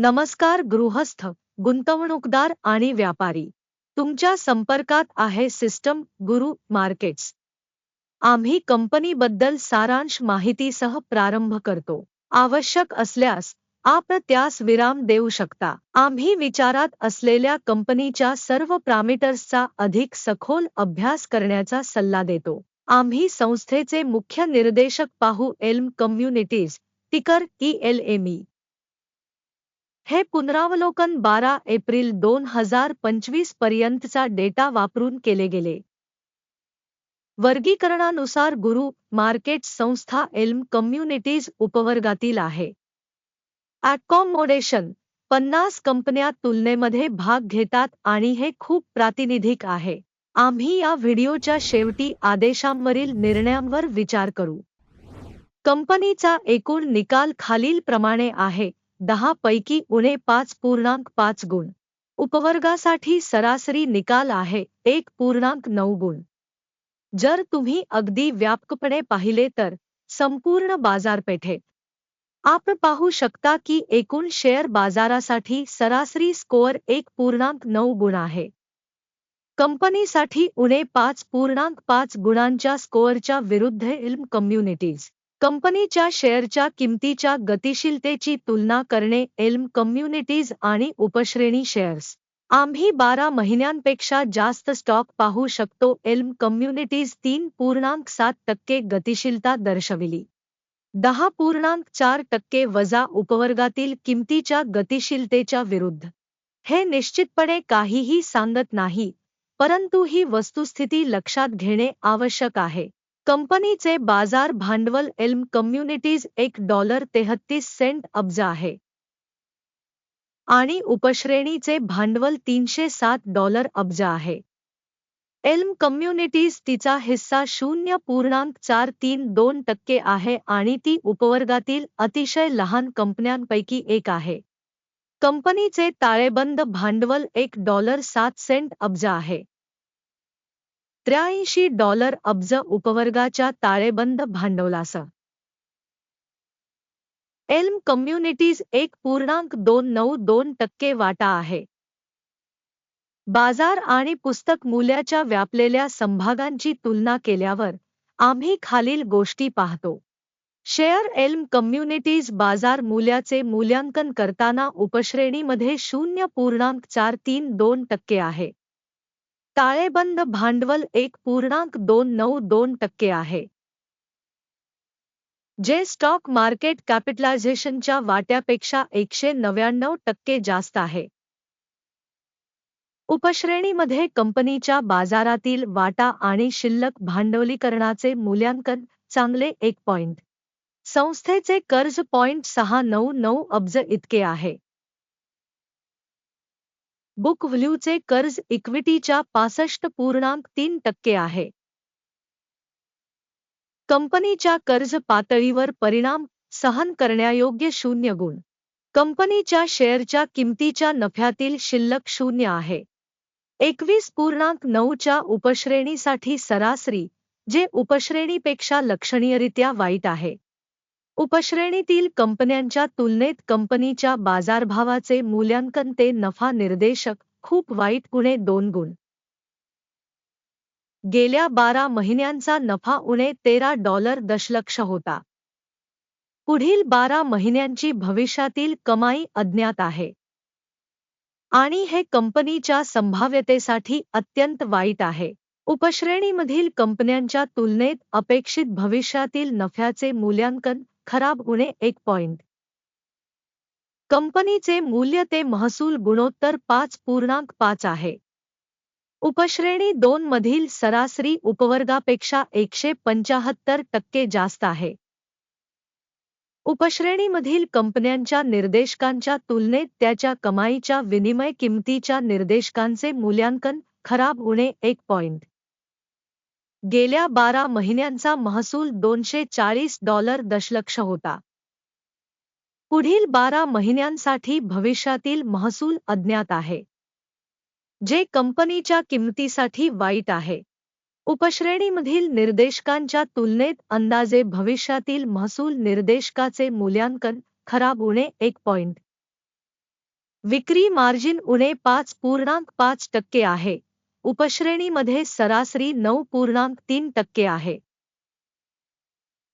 नमस्कार गृहस्थ गुंतवणूकदार आणि व्यापारी. तुमच्या संपर्कात आहे सिस्टम गुरु मार्केट्स. आम्ही कंपनीबद्दल सारांश माहितीसह प्रारंभ करतो. आवश्यक असल्यास आपण त्यास विराम देऊ शकता. आम्ही विचारात असलेल्या कंपनीच्या सर्व प्रामिटर्सचा अधिक सखोल अभ्यास करण्याचा सल्ला देतो. आम्ही संस्थेचे मुख्य निर्देशक पाहू Elme communities ticker E L M E हे पुनरावलोकन बारा एप्रिल दोन हजार पंचवीस पर्यंतचा डेटा वापरून केले गेले. वर्गीकरणानुसार गुरु मार्केट संस्था एल्म कम्युनिटीज उपवर्गातील आहे. अकॉमोडेशन पन्नास कंपन्या तुलनेमध्ये भाग घेतात आणि हे खूप प्रातिनिधिक आहे. आम्ही या व्हिडिओच्या शेवटी आदेशांवरील निर्णयांवर विचार करू. कंपनीचा एकूण निकाल खालीलप्रमाणे आहे. दहा पैकी उणे पाच पूर्णांक पाच गुण. उपवर्गासाठी सरासरी निकाल आहे एक पूर्णांक नऊ गुण. जर तुम्ही अगदी व्यापकपणे पाहिले तर संपूर्ण बाजारपेठेत आपण पाहू शकता की एकूण शेअर बाजारासाठी सरासरी स्कोअर एक पूर्णांक नऊ गुण आहे. कंपनीसाठी उणे पाच पूर्णांक पाच गुणांच्या स्कोअरच्या विरुद्ध इल्म कम्युनिटीज. कंपनीच्या शेअरच्या किमतीच्या गतिशीलतेची तुलना करणे एल्म कम्युनिटीज आणि उपश्रेणी शेअर्स. आम्ही बारा महिन्यांपेक्षा जास्त स्टॉक पाहू शकतो एल्म कम्युनिटीज तीन पूर्णांक सात टक्के गतिशीलता दर्शविली. दहा पूर्णांक चार टक्के वजा उपवर्गातील किमतीच्या गतिशीलतेच्या विरुद्ध. हे निश्चितपणे काहीही सांगत नाही परंतु ही वस्तुस्थिती लक्षात घेणे आवश्यक आहे. कंपनीचे बाजार भांडवल एल्म कम्युनिटीज एक डॉलर तेहत्तीस सेंट अब्ज आहे. आणि उपश्रेणीचे भांडवल तीनशे सात डॉलर अब्ज आहे. एल्म कम्युनिटीज तिचा हिस्सा शून्य पूर्णांक चार तीन दोन टक्के आहे आणि ती उपवर्गातील अतिशय लहान कंपन्यांपैकी एक आहे. कंपनीचे ताळेबंद भांडवल एक डॉलर सात सेंट अब्ज आहे. त्र्याऐंशी डॉलर अब्ज उपवर्गाच्या ताळेबंद भांडवलास एल्म कम्युनिटीज एक पूर्णांक दोन नऊ दोन टक्के वाटा आहे. बाजार आणि पुस्तक मूल्याच्या व्यापलेल्या संभागांची तुलना केल्यावर आम्ही खालील गोष्टी पाहतो. शेअर एल्म कम्युनिटीज बाजार मूल्याचे मूल्यांकन करताना उपश्रेणीमध्ये शून्य पूर्णांक चार तीन दोन टक्के आहे. ताळेबंद भांडवल एक पूर्णांक दोन नऊ दोन टक्के आहे. जे स्टॉक मार्केट कॅपिटलायझेशनच्या वाट्यापेक्षा एकशे नव्याण्णव टक्के जास्त आहे. उपश्रेणीमध्ये कंपनीच्या बाजारातील वाटा आणि शिल्लक भांडवलीकरणाचे मूल्यांकन चांगले एक पॉइंट. संस्थेचे कर्ज पॉइंट सहा नऊ नऊ अब्ज इतके आहे. बुक व्हॅल्यूचे कर्ज इक्विटीच्या पासष्ट पूर्णांक तीन टक्के आहे. कंपनीच्या कर्ज पातळीवर परिणाम सहन करण्यायोग्य शून्य गुण. कंपनीच्या शेअरच्या किमतीच्या नफ्यातील शिल्लक शून्य आहे. एकवीस पूर्णांक नऊच्या उपश्रेणीसाठी सरासरी जे उपश्रेणीपेक्षा लक्षणीयरित्या वाईट आहे. उपश्रेणीतील कंपन्यांच्या तुलनेत कंपनीच्या बाजारभावाचे मूल्यांकन ते नफा निर्देशक खूप वाईट गुणे दोन गुण. गेल्या बारा महिन्यांचा नफा उणे तेरा डॉलर दशलक्ष होता. पुढील बारा महिन्यांची भविष्यातील कमाई अज्ञात आहे. आणि हे कंपनीच्या संभाव्यतेसाठी अत्यंत वाईट आहे. उपश्रेणीमधील कंपन्यांच्या तुलनेत अपेक्षित भविष्यातील नफ्याचे मूल्यांकन खराब उणे एक पॉइंट कंपनीचे मूल्य ते महसूल गुणोत्तर पाच पूर्णांक पाच आहे. उपश्रेणी दोन मधील सरासरी उपवर्गापेक्षा एकशे पंचाहत्तर टक्के जास्त आहे. उपश्रेणीमधील कंपन्यांच्या निर्देशकांच्या तुलनेत त्याच्या कमाईच्या विनिमय किमतीच्या निर्देशकांचे मूल्यांकन खराब उणे एक पॉइंट गेल्या बारा महिन्यांचा महसूल दोनशे चाळीस डॉलर दशलक्ष होता. पुढील बारा महिन्यांसाठी भविष्यातील महसूल अज्ञात आहे. जे कंपनीच्या किंमतीसाठी वाईट आहे. उपश्रेणीमधील निर्देशकांच्या तुलनेत अंदाजे भविष्यातील महसूल निर्देशकाचे मूल्यांकन खराब होणे एक पॉइंट. विक्री मार्जिन उणे पाच पूर्णांक पाच टक्के आहे. उपश्रेणीमध्ये सरासरी नऊ पूर्णांक तीन टक्के आहे.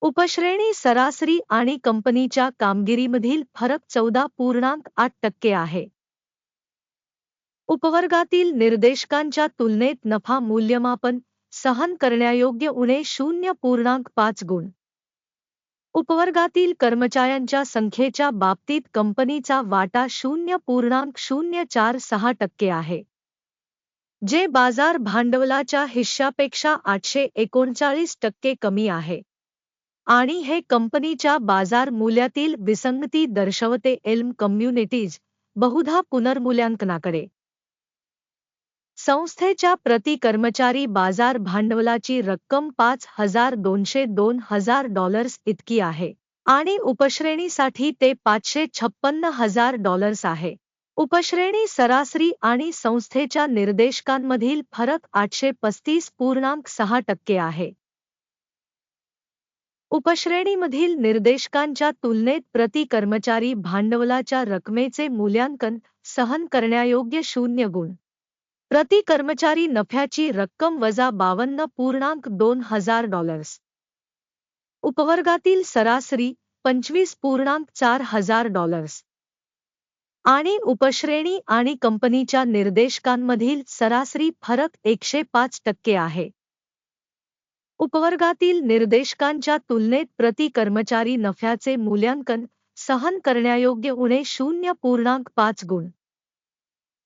उपश्रेणी सरासरी आणि कंपनीच्या कामगिरीमधील फरक चौदा पूर्णांक आठ टक्के आहे. उपवर्गातील निर्देशकांच्या तुलनेत नफा मूल्यमापन सहन करण्यायोग्य उणे शून्य पूर्णांक पाच गुण. उपवर्गातील कर्मचाऱ्यांच्या संख्येच्या बाबतीत कंपनीचा वाटा शून्य पूर्णांक शून्य चार सहा टक्के आहे. जे बाजार भांडवलाच्या हिश्शापेक्षा आठशे एकोणचाळीस टक्के कमी आहे. आणि हे कंपनीच्या बाजार मूल्यातील विसंगती दर्शवते एल्म कम्युनिटीज बहुधा पुनर्मूल्यांकनाकडे. संस्थेच्या प्रति कर्मचारी बाजार भांडवलाची रक्कम पाच हजार दोनशे दोन हजार डॉलर्स इतकी आहे. आणि उपश्रेणीसाठी ते पाचशे छप्पन्न हजार डॉलर्स आहे. उपश्रेणी सरासरी आणि संस्थेच्या निर्देशकांमधील फरक आठशे पस्तीस पूर्णांक सहा टक्के आहे. उपश्रेणीमधील निर्देशकांच्या तुलनेत प्रति कर्मचारी भांडवलाच्या रकमेचे मूल्यांकन सहन करण्यायोग्य शून्य गुण. प्रति कर्मचारी नफ्याची रक्कम वजा बावन्न पूर्णांक दोन हजार डॉलर्स. उपवर्गातील सरासरी पंचवीस पूर्णांक चार हजार डॉलर्स. आणि उपश्रेणी आणि कंपनीच्या निर्देशकांमधील सरासरी फरक एकशे पाच टक्के आहे. उपवर्गातील निर्देशकांच्या तुलनेत प्रति कर्मचारी नफ्याचे मूल्यांकन सहन करण्यायोग्य उणे शून्य पूर्णांक पाच गुण.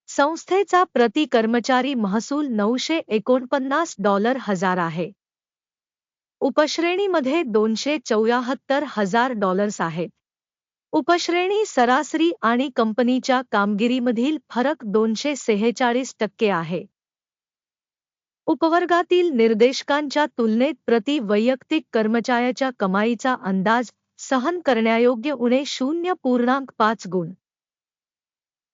संस्थेचा प्रति कर्मचारी महसूल नऊशे एकोणपन्नास डॉलर हजार आहे. उपश्रेणीमध्ये दोनशे चौऱ्याहत्तर हजार डॉलर्स आहेत. उपश्रेणी सरासरी आणि कंपनीच्या कामगिरीमधील फरक दोनशे सेहेचाळीस टक्के आहे. उपवर्गातील निर्देशकांच्या तुलनेत प्रति वैयक्तिक कर्मचाऱ्याच्या कमाईचा अंदाज सहन करण्यायोग्य उणे शून्य पूर्णांक पाच गुण.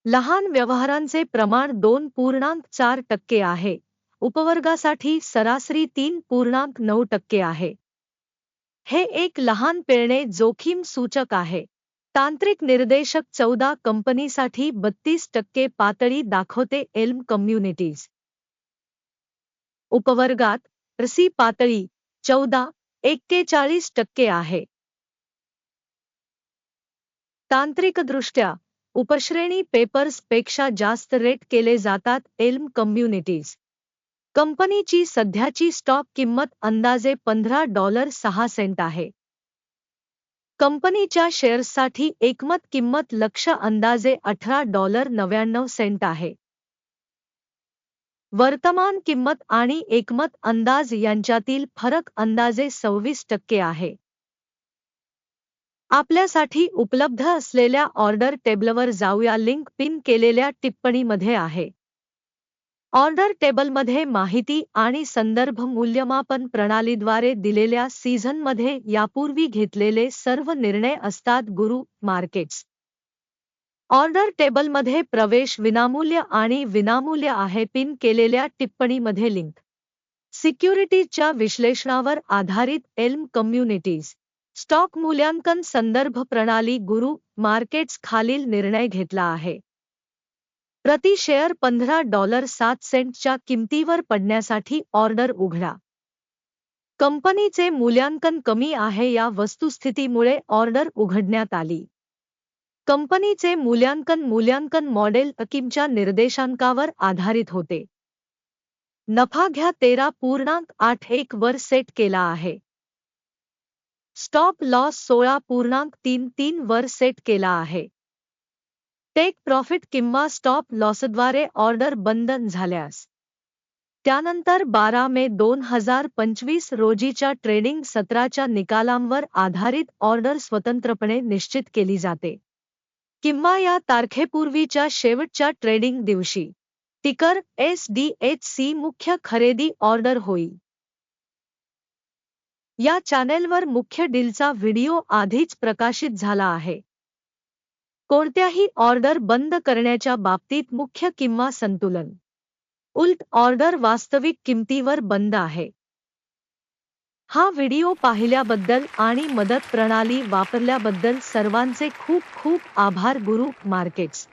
लहान व्यवहारांचे प्रमाण दोन पूर्णांक चार टक्के आहे. उपवर्गासाठी सरासरी तीन पूर्णांक नऊ टक्के आहे. हे एक लहान पेरणे जोखीम सूचक आहे. तांत्रिक निर्देशक चौदा कंपनीसाठी बत्तीस टक्के पातळी दाखवते एल्म कम्युनिटीज. उपवर्गात रसी पातळी चौदा एक्केचाळीस टक्के आहे. तांत्रिकदृष्ट्या उपश्रेणी पेपर्सपेक्षा जास्त रेट केले जातात एल्म कम्युनिटीज. कंपनीची सध्याची स्टॉक किंमत अंदाजे पंधरा डॉलर सहा सेंट आहे. कंपनीच्या शेअर्ससाठी एकमत किंमत लक्ष अंदाजे अठरा डॉलर नव्याण्णव सेंट आहे. वर्तमान किंमत आणि एकमत अंदाज यांच्यातील फरक अंदाजे सव्वीस टक्के आहे. आपल्यासाठी उपलब्ध असलेल्या ऑर्डर टेबलवर जाऊया. लिंक पिन केलेल्या टिप्पणीमध्ये आहे. ऑर्डर टेबलमध्ये माहिती आणि संदर्भ मूल्यमापन प्रणालीद्वारे दिलेल्या सीझनमध्ये यापूर्वी घेतलेले सर्व निर्णय असतात गुरु मार्केट्स. ऑर्डर टेबलमध्ये प्रवेश विनामूल्य आणि विनामूल्य आहे पिन केलेल्या टिप्पणीमध्ये लिंक. सिक्युरिटीजच्या विश्लेषणावर आधारित एल्म कम्युनिटीज. स्टॉक मूल्यांकन संदर्भ प्रणाली गुरु मार्केट्स खालील निर्णय घेतला आहे. प्रति शेअर पंधरा डॉलर सात सेंटच्या किमतीवर पडण्यासाठी ऑर्डर उघडा. कंपनीचे मूल्यांकन कमी आहे या वस्तुस्थितीमुळे ऑर्डर उघडण्यात आली. कंपनीचे मूल्यांकन मूल्यांकन मॉडेल अकिमच्या निर्देशांकावर आधारित होते. नफा घ्या तेरा पूर्णांक आठ एक वर सेट केला आहे. स्टॉप लॉस सोळा पूर्णांक तीन तीन वर सेट केला आहे. टेक प्रॉफिट किंवा स्टॉप लॉसद्वारे ऑर्डर बंधन झाल्यास. त्यानंतर बारा मे दोन हजार पंचवीस रोजीच्या ट्रेडिंग सत्राच्या निकालांवर आधारित ऑर्डर स्वतंत्रपणे निश्चित केली जाते. किंवा या तारखेपूर्वीच्या शेवटच्या ट्रेडिंग दिवशी टिकर एस डी एच सी मुख्य खरेदी ऑर्डर होईल. या चॅनेलवर मुख्य डीलचा व्हिडिओ आधीच प्रकाशित झाला आहे. कोणत्याही ऑर्डर बंद करण्याच्या बाबतीत मुख्य किंवा संतुलन. उलट ऑर्डर वास्तविक किमतीवर बंद आहे. हा व्हिडिओ पाहिल्याबद्दल आणि मदत प्रणाली वापरल्याबद्दल सर्वांचे खूप खूप आभार गुरु मार्केट्स.